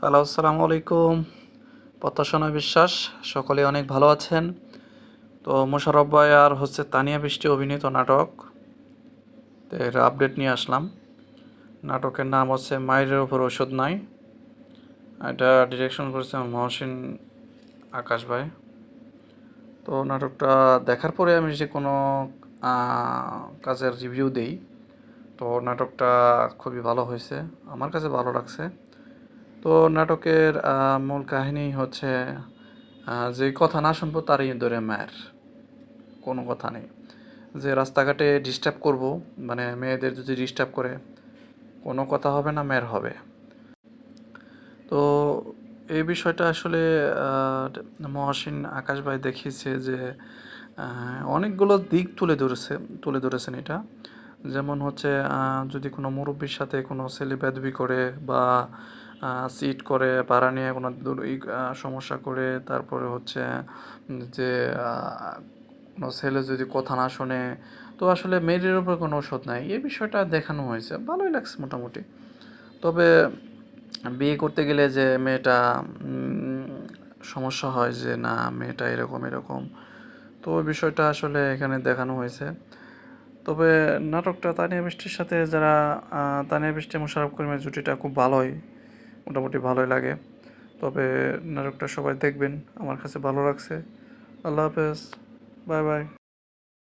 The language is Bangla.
হ্যালো, আসসালামু আলাইকুম। প্রত্যাশনা বিশ্বাস, সকলে অনেক ভালো আছেন। তো মোশারফ ভাই আর হচ্ছে তানিয়া বৃষ্টি অভিনীত নাটক। এর আপডেট নিয়ে আসলাম। নাটকের নাম হচ্ছে মায়ের ওপর ওষুধ নাই। এটা ডিরেকশন করেছে মহসিন আকাশ ভাই। তো নাটকটা দেখার পরে আমি যে কোনো কাজের রিভিউ দেই, তো নাটকটা খুবই ভালো হয়েছে। আমার কাছে ভালো লাগছে। তো নাটকের মূল কাহিনী হচ্ছে যে কথা না শুনব তারই ধরে মায়ের কোনো কথা নেই। যে রাস্তাঘাটে ডিস্টার্ব করব মানে মেয়েদের যদি ডিস্টার্ব করে, কোনো কথা হবে না মেয়ের হবে। তো এই বিষয়টা আসলে মহাসিন আকাশ ভাই দেখিয়েছে যে অনেকগুলো দিক তুলে ধরেছে, তুলে ধরেছেন এটা। যেমন হচ্ছে যদি কোনো মুরব্বীর সাথে কোনো ছেলে বেদবি করে বা সিট করে, ভাড়া নিয়ে কোনো সমস্যা করে, তারপরে হচ্ছে যে কোনো ছেলে যদি কথা না শোনে, তো আসলে মেয়েদের উপর কোনো ওষুধ নাই। এই বিষয়টা দেখানো হয়েছে। ভালোই লাগছে মোটামুটি। তবে বিয়ে করতে গেলে যে মেয়েটা সমস্যা হয় যে, না, মেয়েটা এরকম এরকম। তো ওই বিষয়টা আসলে এখানে দেখানো হয়েছে। তবে নাটকটা তানিয়া বৃষ্টির সাথে যারা তানিয়া বৃষ্টি শাহরুখ করিমের জুটিটা খুব ভালোই। মোটামুটি ভালোই লাগে। তবে নাটকটা সবাই দেখবেন, আমার কাছে ভালো লাগছে। আল্লাহ হাফেজ, বাই বাই।